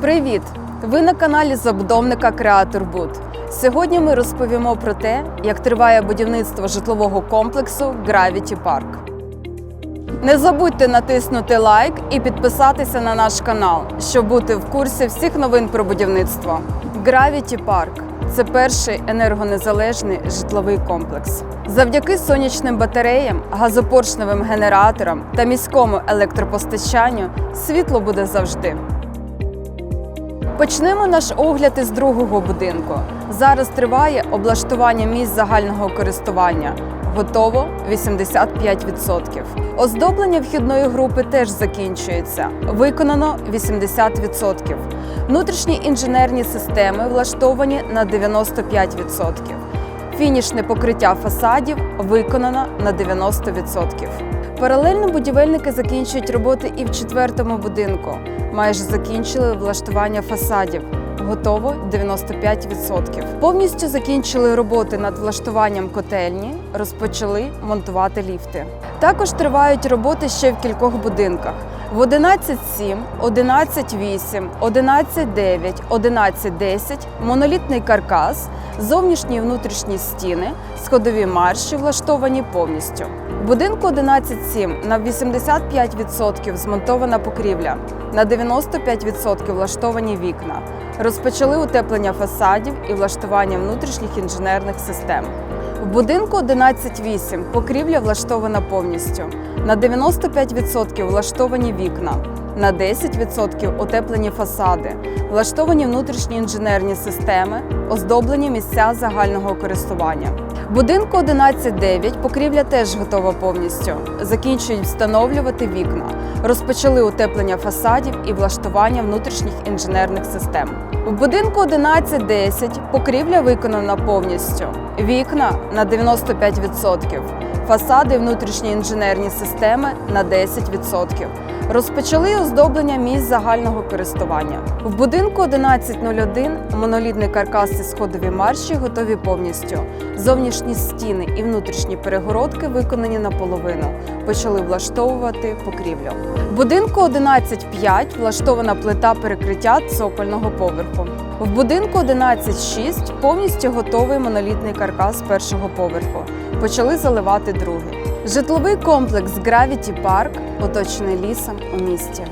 Привіт! Ви на каналі забудовника Креатор Буд. Сьогодні ми розповімо про те, як триває будівництво житлового комплексу Gravity Park. Не забудьте натиснути лайк і підписатися на наш канал, щоб бути в курсі всіх новин про будівництво. Gravity Park – це перший енергонезалежний житловий комплекс. Завдяки сонячним батареям, газопоршневим генераторам та міському електропостачанню світло буде завжди. Почнемо наш огляд із другого будинку. Зараз триває облаштування місць загального користування. Готово 85%. Оздоблення вхідної групи теж закінчується. Виконано 80%. Внутрішні інженерні системи влаштовані на 95%. Фінішне покриття фасадів виконано на 90%. Паралельно будівельники закінчують роботи і в четвертому будинку. Майже закінчили влаштування фасадів. Готово 95%. Повністю закінчили роботи над влаштуванням котельні, розпочали монтувати ліфти. Також тривають роботи ще в кількох будинках. В 11.7, 11.8, 11.9, 11.10 монолітний каркас, зовнішні і внутрішні стіни, сходові марші влаштовані повністю. В будинку 11.7 на 85% змонтована покрівля, на 95% влаштовані вікна. Розпочали утеплення фасадів і влаштування внутрішніх інженерних систем. В будинку 11.8 покрівля влаштована повністю. На 95% влаштовані вікна, на 10% утеплені фасади, влаштовані внутрішні інженерні системи, оздоблені місця загального користування. Будинку 11.9 покрівля теж готова повністю. Закінчують встановлювати вікна, розпочали утеплення фасадів і влаштування внутрішніх інженерних систем. В будинку 11.10 покрівля виконана повністю. Вікна на 95%, фасади і внутрішні інженерні системи на 10%. Розпочали оздоблення місць загального користування. В будинку 1101 монолітний каркас і сходові марші готові повністю. Зовнішні стіни і внутрішні перегородки виконані наполовину. Почали влаштовувати покрівлю. В будинку 11.5 влаштована плита перекриття цокольного поверху. В будинку 11.6 повністю готовий монолітний каркас першого поверху. Почали заливати другий. Житловий комплекс Gravity Park оточений лісом у місті.